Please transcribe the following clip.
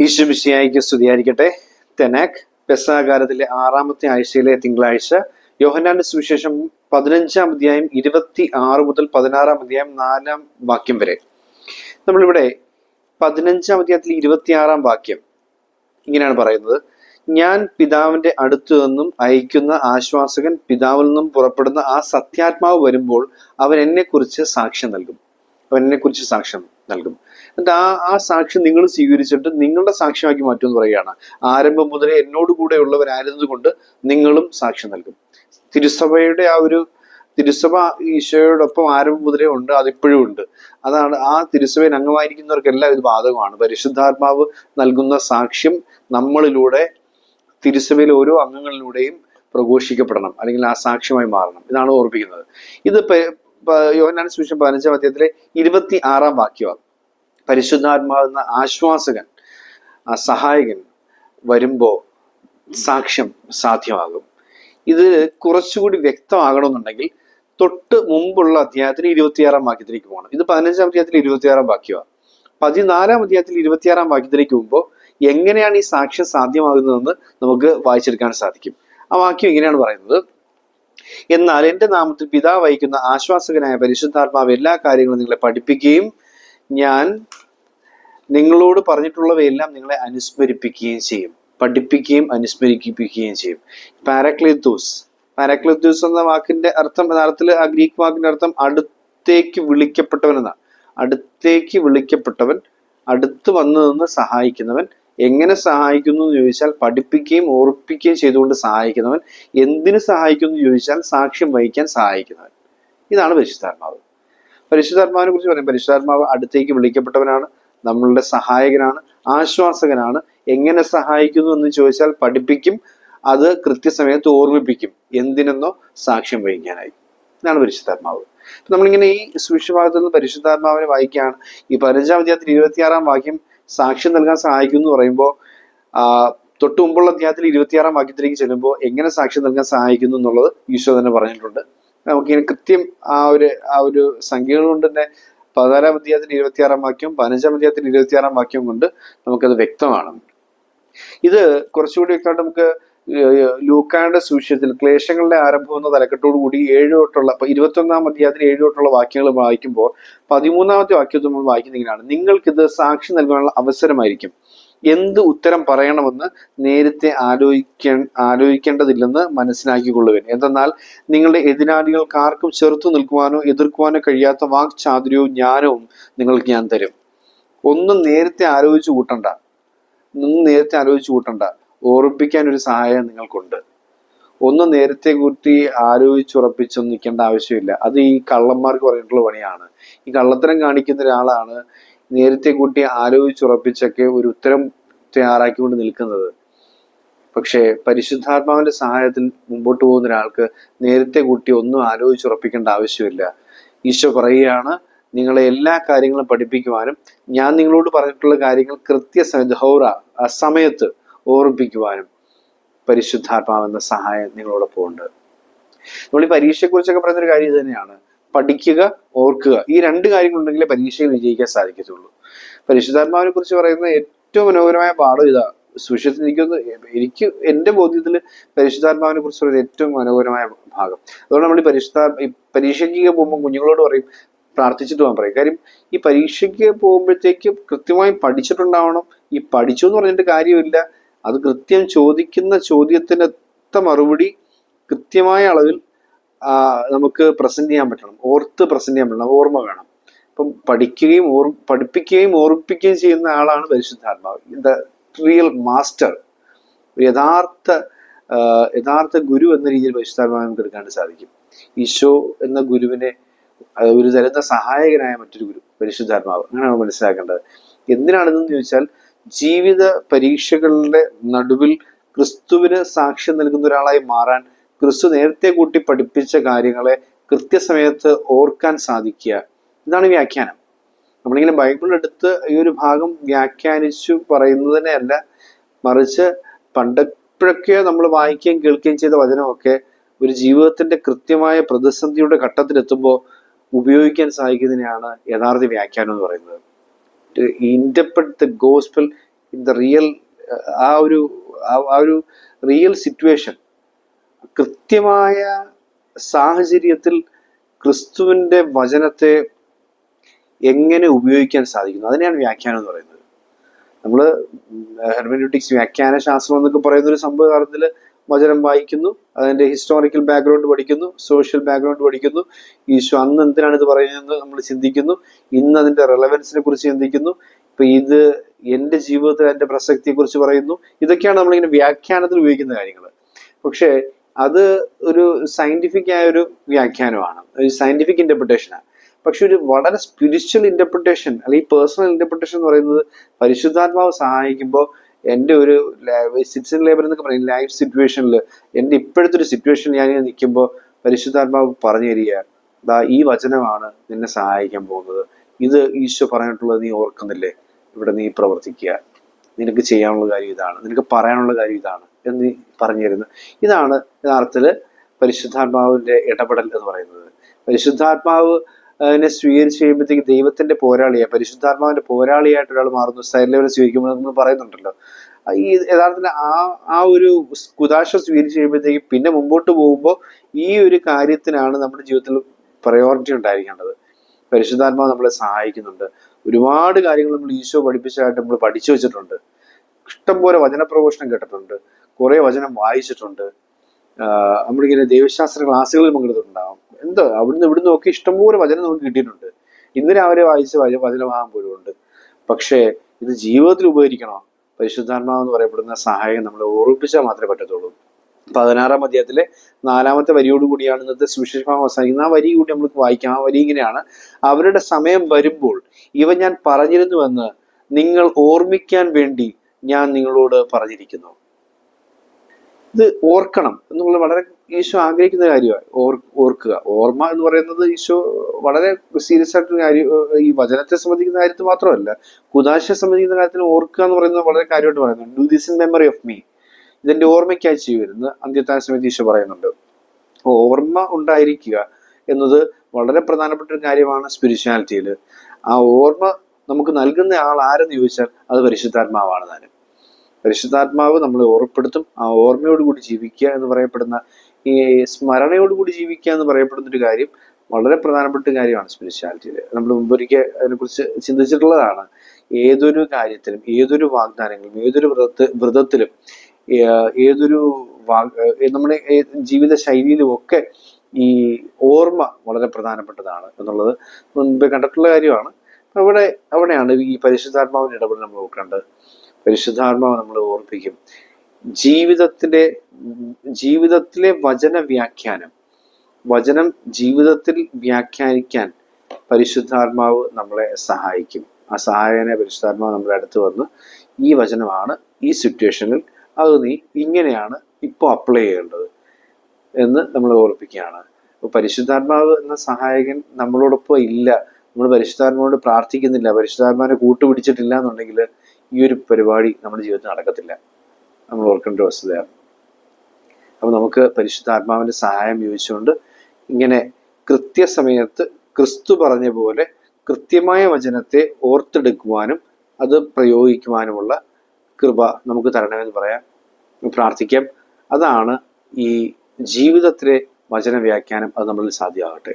ഈശ്വമിശിയായിക്ക് സ്തുതിയായിരിക്കട്ടെ. തെനാക് പെസാകാലത്തിലെ ആറാമത്തെ ആഴ്ചയിലെ തിങ്കളാഴ്ച യോഹനാന്റെ സുവിശേഷം പതിനഞ്ചാം അധ്യായം ഇരുപത്തി ആറ് മുതൽ പതിനാറാം അധ്യായം നാലാം വാക്യം വരെ. നമ്മളിവിടെ പതിനഞ്ചാം അധ്യായത്തിൽ ഇരുപത്തിയാറാം വാക്യം ഇങ്ങനെയാണ് പറയുന്നത്. ഞാൻ പിതാവിന്റെ അടുത്തു നിന്നും അയക്കുന്ന ആശ്വാസകൻ പിതാവിൽ നിന്നും പുറപ്പെടുന്ന ആ സത്യാത്മാവ് വരുമ്പോൾ അവൻ എന്നെക്കുറിച്ച് സാക്ഷ്യം നൽകും. അവൻ എന്നെക്കുറിച്ച് സാക്ഷ്യം നൽകും. എന്നിട്ട് ആ ആ സാക്ഷ്യം നിങ്ങൾ സ്വീകരിച്ചിട്ട് നിങ്ങളുടെ സാക്ഷ്യമാക്കി മാറ്റുമെന്ന് പറയുകയാണ്. ആരംഭം മുതലേ എന്നോട് കൂടെ ഉള്ളവരായിരുന്നതുകൊണ്ട് നിങ്ങളും സാക്ഷ്യം നൽകും. തിരുസഭയുടെ ആ ഒരു തിരുസഭ ഈശോയോടൊപ്പം ആരംഭം മുതലേ ഉണ്ട് അതിപ്പോഴും ഉണ്ട്. അതാണ് ആ തിരുസഭയിൽ അംഗമായിരിക്കുന്നവർക്കെല്ലാം ഇത് ബാധകമാണ്. പരിശുദ്ധാത്മാവ് നൽകുന്ന സാക്ഷ്യം നമ്മളിലൂടെ തിരുസഭയിലെ ഓരോ അംഗങ്ങളിലൂടെയും പ്രഘോഷിക്കപ്പെടണം അല്ലെങ്കിൽ ആ സാക്ഷ്യമായി മാറണം. ഇതാണ് ഓർപ്പിക്കുന്നത് ഇത് യോഹനാൻ സുവിശേഷം പതിനഞ്ചാം അധ്യായത്തിലെ ഇരുപത്തി ആറാം വാക്യമാണ് പരിശുദ്ധാത്മാവെന്ന ആശ്വാസകൻ സഹായകൻ വരുമ്പോ സാക്ഷ്യം സാധ്യമാകും. ഇത് കുറച്ചുകൂടി വ്യക്തമാകണമെന്നുണ്ടെങ്കിൽ തൊട്ട് മുമ്പുള്ള അധ്യായത്തിൽ ഇരുപത്തിയാറാം വാക്യത്തിലേക്ക് പോകണം. ഇത് പതിനഞ്ചാം അധ്യായത്തിൽ ഇരുപത്തിയാറാം വാക്യമാണ് പതിനാലാം അധ്യായത്തിൽ ഇരുപത്തിയാറാം വാക്യത്തിലേക്ക് പോകുമ്പോൾ എങ്ങനെയാണ് ഈ സാക്ഷ്യം സാധ്യമാകുന്നതെന്ന് നമുക്ക് വായിച്ചെടുക്കാൻ സാധിക്കും. ആ വാക്യം എങ്ങനെയാണ് പറയുന്നത്. എന്നാൽ എന്റെ നാമത്തിൽ പിതാവ് വഹിക്കുന്ന ആശ്വാസകനായ പരിശുദ്ധാത്മാവ് എല്ലാ കാര്യങ്ങളും നിങ്ങളെ പഠിപ്പിക്കുകയും ഞാൻ നിങ്ങളോട് പറഞ്ഞിട്ടുള്ളവയെല്ലാം നിങ്ങളെ അനുസ്മരിപ്പിക്കുകയും ചെയ്യും. പഠിപ്പിക്കുകയും അനുസ്മരിപ്പിക്കുകയും ചെയ്യും. പാരക്ലിത്തോസ് പാരക്ലിത്തോസ് എന്ന വാക്കിന്റെ അർത്ഥം യഥാർത്ഥത്തിൽ ആ ഗ്രീക്ക് വാക്കിന്റെ അർത്ഥം അടുത്തേക്ക് വിളിക്കപ്പെട്ടവൻ എന്നാണ്. അടുത്തേക്ക് വിളിക്കപ്പെട്ടവൻ അടുത്ത് വന്നു നിന്ന് സഹായിക്കുന്നവൻ എങ്ങനെ സഹായിക്കുന്നു എന്ന് ചോദിച്ചാൽ പഠിപ്പിക്കുകയും ഓർപ്പിക്കുകയും ചെയ്തുകൊണ്ട് സഹായിക്കുന്നവൻ എന്തിനു സഹായിക്കുന്നു എന്ന് ചോദിച്ചാൽ സാക്ഷ്യം വഹിക്കാൻ സഹായിക്കുന്നവൻ. ഇതാണ് പരിശുദ്ധാത്മാവ്. പരിശുദ്ധാത്മാവിനെ കുറിച്ച് പറയാം. പരിശുദ്ധാത്മാവ് അടുത്തേക്ക് വിളിക്കപ്പെട്ടവനാണ് നമ്മളുടെ സഹായകനാണ് ആശ്വാസകനാണ്. എങ്ങനെ സഹായിക്കുന്നു എന്ന് ചോദിച്ചാൽ പഠിപ്പിക്കും അത് കൃത്യസമയത്ത് ഓർമ്മിപ്പിക്കും. എന്തിനെന്നോ സാക്ഷ്യം വഹിക്കാനായി. ഇതാണ് പരിശുദ്ധാത്മാവ്. നമ്മളിങ്ങനെ ഈ സുവിശഭാഗത്ത് നിന്ന് പരിശുദ്ധാത്മാവിനെ വായിക്കുകയാണ്. ഈ പതിനഞ്ചാം അധ്യായത്തിൽ ഇരുപത്തിയാറാം വാക്യം സാക്ഷ്യം നൽകാൻ സഹായിക്കും എന്ന് പറയുമ്പോൾ തൊട്ട് മുമ്പുള്ള അധ്യായത്തിൽ ഇരുപത്തിയാറാം വാക്യത്തിലേക്ക് ചെല്ലുമ്പോൾ എങ്ങനെ സാക്ഷ്യം നൽകാൻ സഹായിക്കുന്നു എന്നുള്ളത് ഈശോ തന്നെ പറഞ്ഞിട്ടുണ്ട്. നമുക്കിങ്ങനെ കൃത്യം ആ ഒരു ആ ഒരു സംഖ്യകൾ കൊണ്ട് തന്നെ പതിനാലാം അധ്യായത്തിൽ ഇരുപത്തിയാറാം വാക്യം പതിനഞ്ചാം അധ്യായത്തിൽ ഇരുപത്തിയാറാം വാക്യം കൊണ്ട് നമുക്കത് വ്യക്തമാണ്. ഇത് കുറച്ചുകൂടി വ്യക്തമായിട്ട് നമുക്ക് ലൂക്കായുടെ സുവിശേഷത്തിൽ ക്ലേശങ്ങളുടെ ആരംഭം എന്ന തലക്കെട്ടോട് കൂടി ഏഴ് തൊട്ടുള്ള ഇപ്പൊ ഇരുപത്തൊന്നാം അധ്യായത്തിൽ ഏഴ് തൊട്ടുള്ള വാക്യങ്ങൾ വായിക്കുമ്പോൾ പതിമൂന്നാമത്തെ വാക്യത്തിൽ നമ്മൾ വായിക്കുന്ന ഇങ്ങനെയാണ് നിങ്ങൾക്കിത് സാക്ഷി നൽകാനുള്ള അവസരമായിരിക്കും. എന്ത് ഉത്തരം പറയണമെന്ന് നേരത്തെ ആലോചിക്ക ആലോചിക്കേണ്ടതില്ലെന്ന് മനസ്സിലാക്കിക്കൊള്ളുവൻ. എന്തെന്നാൽ നിങ്ങളുടെ എതിരാളികൾക്ക് ആർക്കും ചെറുത്തു നിൽക്കുവാനോ എതിർക്കുവാനോ കഴിയാത്ത വാക്ചാതുര്യവും ജ്ഞാനവും നിങ്ങൾക്ക് ഞാൻ തരും. ഒന്നും നേരത്തെ ആലോചിച്ചു കൂട്ടണ്ട. ഒന്നും നേരത്തെ ആലോചിച്ചു കൂട്ടണ്ട. ഓർപ്പിക്കാൻ ഒരു സഹായം നിങ്ങൾക്കുണ്ട്. ഒന്ന് നേരത്തെ കൂട്ടി ആലോചിച്ചുറപ്പിച്ചൊന്നും നിൽക്കേണ്ട ആവശ്യമില്ല. അത് ഈ കള്ളന്മാർക്ക് പറഞ്ഞിട്ടുള്ള പണിയാണ്. ഈ കള്ളത്തരം കാണിക്കുന്ന ഒരാളാണ് നേരത്തെ കൂട്ടി ആലോചിച്ചുറപ്പിച്ചൊക്കെ ഒരു ഉത്തരം തയ്യാറാക്കിക്കൊണ്ട് നിൽക്കുന്നത്. പക്ഷേ പരിശുദ്ധാത്മാവിന്റെ സഹായത്തിൽ മുമ്പോട്ട് പോകുന്ന ഒരാൾക്ക് നേരത്തെ കൂട്ടി ഒന്നും ആലോചിച്ചുറപ്പിക്കേണ്ട ആവശ്യമില്ല. ഈശോ പറയുകയാണ് നിങ്ങളെ എല്ലാ കാര്യങ്ങളും പഠിപ്പിക്കുവാനും ഞാൻ നിങ്ങളോട് പറഞ്ഞിട്ടുള്ള കാര്യങ്ങൾ കൃത്യസമയത്ത് ഹൗറ ആ സമയത്ത് ഓർമ്മിപ്പിക്കുവാനും പരിശുദ്ധാത്മാവെന്ന സഹായം നിങ്ങളോടൊപ്പം ഉണ്ട് നമ്മൾ ഈ പരീക്ഷയെക്കുറിച്ചൊക്കെ പറയുന്നൊരു കാര്യം ഇത് തന്നെയാണ്. പഠിക്കുക ഓർക്കുക. ഈ രണ്ട് കാര്യങ്ങളുണ്ടെങ്കിലേ പരീക്ഷയിൽ വിജയിക്കാൻ സാധിക്കത്തുള്ളൂ. പരിശുദ്ധാത്മാവിനെ കുറിച്ച് പറയുന്ന ഏറ്റവും മനോഹരമായ പാഠം ഇതാ. സുഷിത്ത് എനിക്കൊന്ന് എനിക്ക് എന്റെ ബോധ്യത്തിൽ പരിശുദ്ധാത്മാവിനെ കുറിച്ച് പറയുന്ന ഏറ്റവും മനോഹരമായ ഭാഗം. അതുകൊണ്ട് നമ്മൾ ഈ പരിശുദ്ധ പരീക്ഷയ്ക്ക് പോകുമ്പോൾ കുഞ്ഞുങ്ങളോട് പറയും പ്രാർത്ഥിച്ചിട്ട് പോകാൻ പറയും. കാര്യം ഈ പരീക്ഷയ്ക്ക് പോകുമ്പോഴത്തേക്ക് കൃത്യമായി പഠിച്ചിട്ടുണ്ടാവണം. ഈ പഠിച്ചു എന്ന് പറഞ്ഞിട്ട് കാര്യമില്ല. അത് കൃത്യം ചോദിക്കുന്ന ചോദ്യത്തിനൊത്ത മറുപടി കൃത്യമായ അളവിൽ നമുക്ക് പ്രസന്റ് ചെയ്യാൻ പറ്റണം. ഓർത്ത് പ്രസന്റ് ചെയ്യാൻ പറ്റണം. ഓർമ്മ വേണം. ഇപ്പം പഠിക്കുകയും ഓർ പഠിപ്പിക്കുകയും ഓർപ്പിക്കുകയും ചെയ്യുന്ന ആളാണ് പരിശുദ്ധാത്മാവ്. ദ റിയൽ മാസ്റ്റർ യഥാർത്ഥ യഥാർത്ഥ ഗുരു എന്ന രീതിയിൽ പരിശുദ്ധാത്മാവ് നമുക്ക് എടുക്കാൻ സാധിക്കും. ഈശോ എന്ന ഗുരുവിനെ ഒരു തരുന്ന സഹായകനായ മറ്റൊരു ഗുരു പരിശുദ്ധാത്മാവ്. അങ്ങനെയാണ് മനസ്സിലാക്കേണ്ടത്. എന്തിനാണെന്ന് ചോദിച്ചാൽ ജീവിത പരീക്ഷകളുടെ നടുവിൽ ക്രിസ്തുവിന് സാക്ഷ്യം നൽകുന്ന ഒരാളായി മാറാൻ ക്രിസ്തു നേരത്തെ കൂട്ടി പഠിപ്പിച്ച കാര്യങ്ങളെ കൃത്യസമയത്ത് ഓർക്കാൻ സാധിക്കുക. ഇതാണ് വ്യാഖ്യാനം. നമ്മളിങ്ങനെ ബൈബിൾ എടുത്ത് ഈ ഒരു ഭാഗം വ്യാഖ്യാനിച്ചു പറയുന്നതിനെയല്ല മറിച്ച് പണ്ടപ്പോഴൊക്കെ നമ്മൾ വായിക്കുകയും കേൾക്കുകയും ചെയ്ത വചനമൊക്കെ ഒരു ജീവിതത്തിന്റെ കൃത്യമായ പ്രതിസന്ധിയുടെ ഘട്ടത്തിലെത്തുമ്പോൾ ഉപയോഗിക്കാൻ സാധിക്കുന്നതിനെയാണ് യഥാർത്ഥ വ്യാഖ്യാനം എന്ന് പറയുന്നത്. Interpret the gospel in the real ആ ഒരു ആ ഒരു റിയൽ സിറ്റുവേഷൻ കൃത്യമായ സാഹചര്യത്തിൽ ക്രിസ്തുവിന്റെ വചനത്തെ എങ്ങനെ ഉപയോഗിക്കാൻ സാധിക്കുന്നു? അതിനെയാണ് വ്യാഖ്യാനം എന്ന് പറയുന്നത്. നമ്മൾ ഹെർമനോട്ടിക്സ് വ്യാഖ്യാന ശാസ്ത്രം എന്നൊക്കെ പറയുന്ന ഒരു സംഭവകാലത്തിൽ വചനം വായിക്കുന്നു അതിന്റെ ഹിസ്റ്റോറിക്കൽ ബാക്ക്ഗ്രൗണ്ട് പഠിക്കുന്നു സോഷ്യൽ ബാക്ക്ഗ്രൗണ്ട് പഠിക്കുന്നു. ഈശോ അന്ന് എന്തിനാണ് ഇത് പറയുന്നതെന്ന് നമ്മൾ ചിന്തിക്കുന്നു. ഇന്ന് അതിന്റെ റെലവൻസിനെ കുറിച്ച് ചിന്തിക്കുന്നു. ഇപ്പൊ ഇത് എന്റെ ജീവിതത്തിൽ പ്രസക്തിയെ കുറിച്ച് പറയുന്നു. ഇതൊക്കെയാണ് നമ്മളിങ്ങനെ വ്യാഖ്യാനത്തിൽ ഉപയോഗിക്കുന്ന കാര്യങ്ങൾ പക്ഷേ അത് ഒരു സയന്റിഫിക് ആയ ഒരു വ്യാഖ്യാനമാണ്. ഒരു സയന്റിഫിക് ഇന്റർപ്രിട്ടേഷനാണ് പക്ഷെ ഒരു വളരെ സ്പിരിച്വൽ ഇന്റർപ്രിട്ടേഷൻ അല്ലെങ്കിൽ പേഴ്സണൽ ഇന്റർപ്രിട്ടേഷൻ എന്ന് പറയുന്നത് പരിശുദ്ധാത്മാവ് സഹായിക്കുമ്പോൾ എന്റെ ഒരു സിറ്റിസൺ ലേബർ എന്നൊക്കെ പറയും ലൈഫ് സിറ്റുവേഷനിൽ എന്റെ ഇപ്പോഴത്തെ ഒരു സിറ്റുവേഷൻ ഞാൻ നിൽക്കുമ്പോൾ പരിശുദ്ധാത്മാവ് പറഞ്ഞു തരിക ദാ ഈ വചനമാണ് നിന്നെ സഹായിക്കാൻ പോകുന്നത്. ഇത് ഈശോ പറഞ്ഞിട്ടുള്ളത് നീ ഓർക്കുന്നില്ലേ? ഇവിടെ നീ പ്രവർത്തിക്കുക. നിനക്ക് ചെയ്യാനുള്ള കാര്യം ഇതാണ്. നിനക്ക് പറയാനുള്ള കാര്യം ഇതാണ്. എന്ന് നീ പറഞ്ഞു തരുന്നു. ഇതാണ് യഥാർത്ഥത്തിൽ പരിശുദ്ധാത്മാവിന്റെ ഇടപെടൽ എന്ന് പറയുന്നത്. പരിശുദ്ധാത്മാവ് അതിനെ സ്വീകരിച്ച് കഴിയുമ്പോഴത്തേക്ക് ദൈവത്തിന്റെ പോരാളിയായി പരിശുദ്ധാത്മാവിന്റെ പോരാളിയായിട്ട് ഒരാൾ മാറുന്നു. സ്ഥൈര്യവരെ സ്വീകരിക്കുമ്പോൾ നമ്മൾ പറയുന്നുണ്ടല്ലോ. ഈ യഥാർത്ഥത്തിൽ ആ ആ ഒരു കുതാശ സ്വീകരിച്ച് കഴിയുമ്പോഴത്തേക്ക് പിന്നെ മുമ്പോട്ട് പോകുമ്പോൾ ഈ ഒരു കാര്യത്തിനാണ് നമ്മുടെ ജീവിതത്തിൽ പ്രയോറിറ്റി ഉണ്ടായിരിക്കേണ്ടത്. പരിശുദ്ധാത്മാവ് നമ്മളെ സഹായിക്കുന്നുണ്ട്. ഒരുപാട് കാര്യങ്ങൾ നമ്മൾ ഈശോ പഠിപ്പിച്ചതായിട്ട് നമ്മൾ പഠിച്ചു വെച്ചിട്ടുണ്ട്. ഇഷ്ടംപോലെ വചനപ്രഘോഷണം കേട്ടിട്ടുണ്ട്. കുറേ വചനം വായിച്ചിട്ടുണ്ട്. നമ്മളിങ്ങനെ ദൈവശാസ്ത്ര ക്ലാസ്സുകളിൽ പങ്കെടുത്തിട്ടുണ്ടാവും. എന്തോ അവിടുന്ന് ഇവിടുന്ന് നോക്കി ഇഷ്ടംപോലെ വചനം നമുക്ക് കിട്ടിയിട്ടുണ്ട്. ഇന്ന് രാവിലെ വായിച്ച വചന വചനഭാഗം പോലും ഉണ്ട്. പക്ഷേ ഇത് ജീവിതത്തിൽ ഉപകരിക്കണോ? പരിശുദ്ധാത്മാവ് എന്ന് പറയപ്പെടുന്ന സഹായം നമ്മൾ ഓർമ്മിപ്പിച്ചാൽ മാത്രമേ പറ്റത്തുള്ളൂ. പതിനാറാം അധ്യായത്തിലെ നാലാമത്തെ വരിയോട് കൂടിയാണ് ഇന്നത്തെ സുവിശേഷഭാഗം അവസാനിക്കുന്നത്. ആ വരി കൂടി നമ്മൾക്ക് വായിക്കാം. ആ വരി ഇങ്ങനെയാണ്. അവരുടെ സമയം വരുമ്പോൾ ഇവ ഞാൻ പറഞ്ഞിരുന്നുവെന്ന് നിങ്ങൾ ഓർമ്മിക്കാൻ വേണ്ടി ഞാൻ നിങ്ങളോട് പറഞ്ഞിരിക്കുന്നു. ഇത് ഓർക്കണം എന്നുള്ളത് വളരെ ഈശോ ആഗ്രഹിക്കുന്ന കാര്യമാണ്. ഓർ ഓർക്കുക. ഓർമ്മ എന്ന് പറയുന്നത് ഈശോ വളരെ സീരിയസ് ആയിട്ട് കാര്യം ഈ വചനത്തെ സംബന്ധിക്കുന്ന കാര്യത്തിൽ മാത്രമല്ല കുദാശയെ സംബന്ധിക്കുന്ന കാര്യത്തിൽ ഓർക്കുക എന്ന് പറയുന്നത് വളരെ കാര്യമായിട്ട് പറയുന്നുണ്ട് do this in memory of me ഇതിന്റെ ഓർമ്മയ്ക്കായി ചെയ്യുമെന്ന് അന്ത്യത്താൻ സമയത്ത് ഈശോ പറയുന്നുണ്ട്. ഓർമ്മ ഉണ്ടായിരിക്കുക എന്നത് വളരെ പ്രധാനപ്പെട്ട ഒരു കാര്യമാണ് സ്പിരിച്വാലിറ്റിയിൽ ആ ഓർമ്മ നമുക്ക് നൽകുന്ന ആൾ ആരെന്ന് ചോദിച്ചാൽ അത് പരിശുദ്ധാത്മാവാണ് താനും. പരിശുദ്ധാത്മാവ് നമ്മളെ ഓർപ്പെടുത്തും ആ ഓർമ്മയോടുകൂടി ജീവിക്കുക എന്ന് പറയപ്പെടുന്ന ഈ സ്മരണയോടുകൂടി ജീവിക്കുക എന്ന് പറയപ്പെടുന്ന ഒരു കാര്യം വളരെ പ്രധാനപ്പെട്ട കാര്യമാണ് സ്പിരിച്വാലിറ്റിയിൽ നമ്മൾ മുമ്പൊരിക്കൽ അതിനെക്കുറിച്ച് ചിന്തിച്ചിട്ടുള്ളതാണ്. ഏതൊരു കാര്യത്തിലും ഏതൊരു വാഗ്ദാനങ്ങളും ഏതൊരു വ്രത വ്രതത്തിലും ഏതൊരു വാഗ് നമ്മുടെ ജീവിത ശൈലിയിലും ഒക്കെ ഈ ഓർമ്മ വളരെ പ്രധാനപ്പെട്ടതാണ് എന്നുള്ളത് മുൻപ് കണ്ടിട്ടുള്ള കാര്യമാണ്. അവിടെ അവിടെയാണ് ഈ പരിശുദ്ധാത്മാവിന്റെ ഇടപെടൽ നമ്മൾ നോക്കേണ്ടത്. പരിശുദ്ധാത്മാവ് നമ്മൾ ഓർപ്പിക്കും. ജീവിതത്തിലെ ജീവിതത്തിലെ വചന വ്യാഖ്യാനം. വചനം ജീവിതത്തിൽ വ്യാഖ്യാനിക്കാൻ പരിശുദ്ധാത്മാവ് നമ്മളെ സഹായിക്കും. ആ സഹായനെ പരിശുദ്ധാത്മാവ് നമ്മുടെ അടുത്ത് വന്ന് ഈ വചനമാണ് ഈ സിറ്റുവേഷനിൽ അത് നീ ഇങ്ങനെയാണ് ഇപ്പോൾ അപ്ലൈ ചെയ്യേണ്ടത് എന്ന് നമ്മൾ ഓർപ്പിക്കുകയാണ്. അപ്പോൾ പരിശുദ്ധാത്മാവ് എന്ന സഹായകൻ നമ്മളോടൊപ്പം ഇല്ല. നമ്മൾ പരിശുദ്ധാത്മാവോട് പ്രാർത്ഥിക്കുന്നില്ല. പരിശുദ്ധാത്മാവിനെ കൂട്ടുപിടിച്ചിട്ടില്ല എന്നുണ്ടെങ്കിൽ ഈ ഒരു പരിപാടി നമ്മുടെ ജീവിതത്തിൽ നടക്കത്തില്ല. നമ്മൾ ഓർക്കേണ്ട ഒരു വസ്തുതയാണ് അപ്പോൾ നമുക്ക് പരിശുദ്ധാത്മാവിന്റെ സഹായം ചോദിച്ചുകൊണ്ട് ഇങ്ങനെ കൃത്യസമയത്ത് ക്രിസ്തു പറഞ്ഞ പോലെ കൃത്യമായ വചനത്തെ ഓർത്തെടുക്കുവാനും അത് പ്രയോഗിക്കുവാനുമുള്ള കൃപ നമുക്ക് തരണമെന്ന് പറയാം. പ്രാർത്ഥിക്കാം. അതാണ് ഈ ജീവിതത്തിലെ വചന വ്യാഖ്യാനം അത് നമ്മളിൽ സാധ്യമാകട്ടെ.